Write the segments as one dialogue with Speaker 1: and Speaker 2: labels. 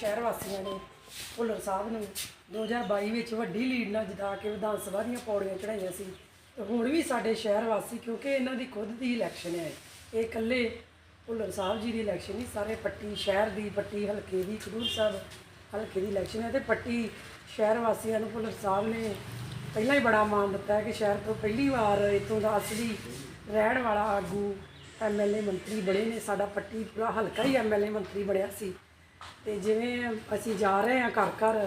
Speaker 1: ਸ਼ਹਿਰ ਵਾਸੀਆਂ ਨੇ, ਭੁੱਲਰ ਸਾਹਿਬ ਨੂੰ 2022 ਵਿੱਚ ਵੱਡੀ ਲੀਡ ਨਾਲ ਜਿਤਾ ਕੇ ਵਿਧਾਨ ਸਭਾ ਦੀਆਂ ਪੌੜੀਆਂ ਚੜਾਈਆਂ ਸੀ ਤੇ ਹੁਣ ਵੀ ਸਾਡੇ ਸ਼ਹਿਰ ਵਾਸੀ, ਕਿਉਂਕਿ ਇਹਨਾਂ ਦੀ ਖੁਦ ਦੀ ਇਲੈਕਸ਼ਨ ਹੈ, ਇਹ ਇਕੱਲੇ ਭੁੱਲਰ ਸਾਹਿਬ ਜੀ ਦੀ ਇਲੈਕਸ਼ਨ ਨਹੀਂ, ਸਾਰੇ ਪੱਟੀ ਸ਼ਹਿਰ ਦੀ, ਪੱਟੀ ਹਲਕੇ ਦੀ, ਖਡੂਰ ਸਾਹਿਬ ਹਲਕੇ ਦੀ ਇਲੈਕਸ਼ਨ ਹੈ ਤੇ ਪੱਟੀ ਸ਼ਹਿਰ ਵਾਸੀਆਂ ਨੂੰ ਭੁੱਲਰ ਸਾਹਿਬ ਨੇ ਪਹਿਲਾਂ ਹੀ ਬੜਾ ਮਾਣ ਦਿੱਤਾ ਹੈ ਕਿ ਸ਼ਹਿਰ ਤੋਂ ਪਹਿਲੀ ਵਾਰ ਇਤੋਂ ਦਾ ਅਸਲੀ ਰਹਿਣ ਵਾਲਾ ਆਗੂ ਐਮਐਲਏ ਮੰਤਰੀ ਬਣੇ ਨੇ, ਸਾਡਾ ਪੱਟੀ ਪੂਰਾ ਹਲਕਾ ਹੀ ਐਮਐਲਏ ਮੰਤਰੀ ਬਣਿਆ ਸੀ। ਤੇ ਜਿਵੇਂ ਅਸੀਂ ਜਾ ਰਹੇ ਹਾਂ ਘਰ ਘਰ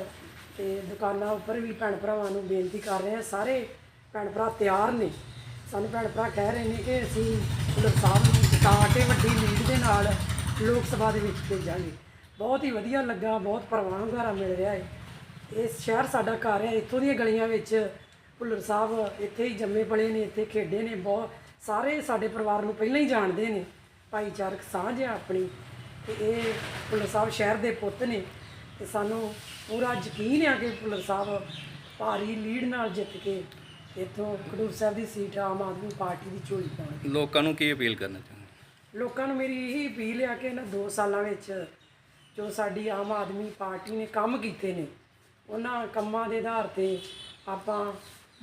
Speaker 1: ਤੇ ਦੁਕਾਨਾਂ ਉੱਪਰ ਵੀ ਭੈਣ ਭਰਾਵਾਂ ਨੂੰ ਬੇਨਤੀ ਕਰ ਰਹੇ ਹਾਂ, ਸਾਰੇ ਭੈਣ ਭਰਾ ਤਿਆਰ ਨੇ। ਸਾਨੂੰ ਭੈਣ ਭਰਾ ਕਹਿ ਰਹੇ ਨੇ ਕਿ ਅਸੀਂ ਭੁੱਲਰ ਸਾਹਿਬ ਨੂੰ ਜਿਤਾ ਕੇ ਵੱਡੀ ਲੀਡ ਦੇ ਨਾਲ ਲੋਕ ਸਭਾ ਦੇ ਵਿੱਚ ਭੇਜਾਂਗੇ। ਬਹੁਤ ਹੀ ਵਧੀਆ ਲੱਗਾ, ਬਹੁਤ ਪਰਵਾਹ ਹੁੰਗਾਰਾ ਮਿਲ ਰਿਹਾ ਹੈ। ਇਹ ਸ਼ਹਿਰ ਸਾਡਾ ਘਰ ਹੈ, ਇੱਥੋਂ ਦੀਆਂ ਗਲੀਆਂ ਵਿੱਚ ਭੁੱਲਰ ਸਾਹਿਬ ਇੱਥੇ ਹੀ ਜੰਮੇ ਪਲੇ ਨੇ, ਇੱਥੇ ਖੇਡੇ ਨੇ, ਬਹੁਤ ਸਾਰੇ ਸਾਡੇ ਪਰਿਵਾਰ ਨੂੰ ਪਹਿਲਾਂ ਹੀ ਜਾਣਦੇ ਨੇ। ਭਾਈਚਾਰਕ ਸਾਂਝ ਹੈ ਆਪਣੀ। ਤੇ ਇਹ ਭੁੱਲਰ ਸਾਹਿਬ ਸ਼ਹਿਰ ਦੇ ਪੁੱਤ ਨੇ ਤੇ ਸਾਨੂੰ ਪੂਰਾ ਯਕੀਨ ਹੈ ਕਿ ਭੁੱਲਰ ਸਾਹਿਬ ਭਾਰੀ ਲੀਡ ਨਾਲ ਜਿੱਤ ਕੇ ਇੱਥੋਂ ਖਡੂਰ ਸਾਹਿਬ ਦੀ ਸੀਟ ਆਮ ਆਦਮੀ ਪਾਰਟੀ ਦੀ ਝੋਲੀ ਪਾਉਣਗੇ
Speaker 2: ਲੋਕਾਂ ਨੂੰ ਕੀ ਅਪੀਲ ਕਰਨਾ ਚਾਹੁੰਦੇ?
Speaker 1: ਲੋਕਾਂ ਨੂੰ ਮੇਰੀ ਇਹੀ ਅਪੀਲ ਹੈ ਕਿ ਇਹਨਾਂ 2 ਸਾਲਾਂ ਵਿੱਚ ਜੋ ਸਾਡੀ ਆਮ ਆਦਮੀ ਪਾਰਟੀ ਨੇ ਕੰਮ ਕੀਤੇ ਨੇ ਉਹਨਾਂ ਕੰਮਾਂ ਦੇ ਆਧਾਰ ਤੇ ਆਪਾਂ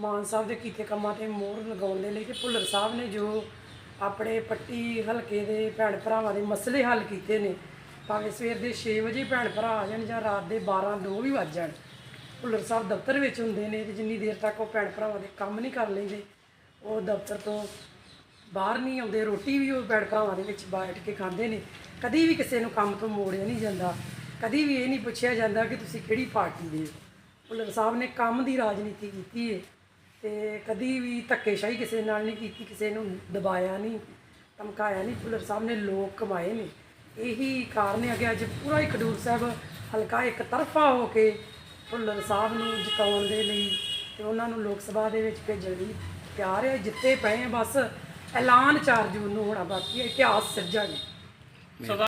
Speaker 1: ਮਾਨ ਸਾਹਿਬ ਦੇ ਕੀਤੇ ਕੰਮਾਂ ਤੇ ਮੋਹਰ ਲਗਾਉਣ ਦੇ ਲਈ ਕਿ ਭੁੱਲਰ ਸਾਹਿਬ ਨੇ ਜੋ ਆਪਣੇ ਪੱਟੀ ਹਲਕੇ ਦੇ ਭੈਣ ਭਰਾਵਾਂ ਦੇ ਮਸਲੇ ਹੱਲ ਕੀਤੇ ਨੇ। ਭਾਵੇਂ ਸਵੇਰ ਦੇ 6 ਵਜੇ ਭੈਣ ਭਰਾ ਆ ਜਾਣ ਜਾਂ ਰਾਤ ਦੇ 12 2 ਵੀ ਵੱਜ ਜਾਣ। ਭੁੱਲਰ ਸਾਹਿਬ ਦਫ਼ਤਰ ਵਿੱਚ ਹੁੰਦੇ ਨੇ ਤੇ ਜਿੰਨੀ ਦੇਰ ਤੱਕ ਉਹ ਭੈਣ ਭਰਾਵਾਂ ਦੇ ਕੰਮ ਨਹੀਂ ਕਰ ਲੈਂਦੇ, ਉਹ ਦਫ਼ਤਰ ਤੋਂ ਬਾਹਰ ਨਹੀਂ ਆਉਂਦੇ, ਰੋਟੀ ਵੀ ਉਹ ਭੈਣ ਭਰਾਵਾਂ ਦੇ ਵਿੱਚ ਬੈਠ ਕੇ ਖਾਂਦੇ ਨੇ। ਕਦੀ ਵੀ ਕਿਸੇ ਨੂੰ ਕੰਮ ਤੋਂ ਮੋੜਿਆ ਨਹੀਂ ਜਾਂਦਾ, ਕਦੀ ਵੀ ਇਹ ਨਹੀਂ ਪੁੱਛਿਆ ਜਾਂਦਾ ਕਿ ਤੁਸੀਂ ਕਿਹੜੀ ਪਾਰਟੀ ਦੇ ਹੋ। ਭੁੱਲਰ ਸਾਹਿਬ ਨੇ ਕੰਮ ਦੀ ਰਾਜਨੀਤੀ ਕੀਤੀ ਹੈ ਤੇ ਕਦੀ ਵੀ ਧੱਕੇਸ਼ਾਹੀ ਕਿਸੇ ਨਾਲ ਨਹੀਂ ਕੀਤੀ, ਕਿਸੇ ਨੂੰ ਦਬਾਇਆ ਨਹੀਂ, ਧਮਕਾਇਆ ਨਹੀਂ ਭੁੱਲਰ ਸਾਹਿਬ ਨੇ ਲੋਕ ਕਮਾਏ ਨੇ। ਇਹੀ ਕਾਰਨ ਹੈ ਕਿ ਅੱਜ ਪੂਰਾ ਹੀ ਖਡੂਰ ਸਾਹਿਬ ਹਲਕਾ ਇੱਕ ਤਰਫਾ ਹੋ ਕੇ ਭੁੱਲਰ ਸਾਹਿਬ ਨੂੰ ਜਿਤਾਉਣ ਦੇ ਲਈ ਤੇ ਉਹਨਾਂ ਨੂੰ ਲੋਕ ਸਭਾ ਦੇ ਵਿੱਚ ਭੇਜਣ ਲਈ ਤਿਆਰ ਹੈ। ਜਿੱਤੇ ਪਏ ਆ, ਬਸ ਐਲਾਨ 4 ਜੂਨ ਨੂੰ ਹੋਣਾ ਬਾਕੀ ਹੈ, ਇਤਿਹਾਸ ਸਿਰਜਾਂਗੇ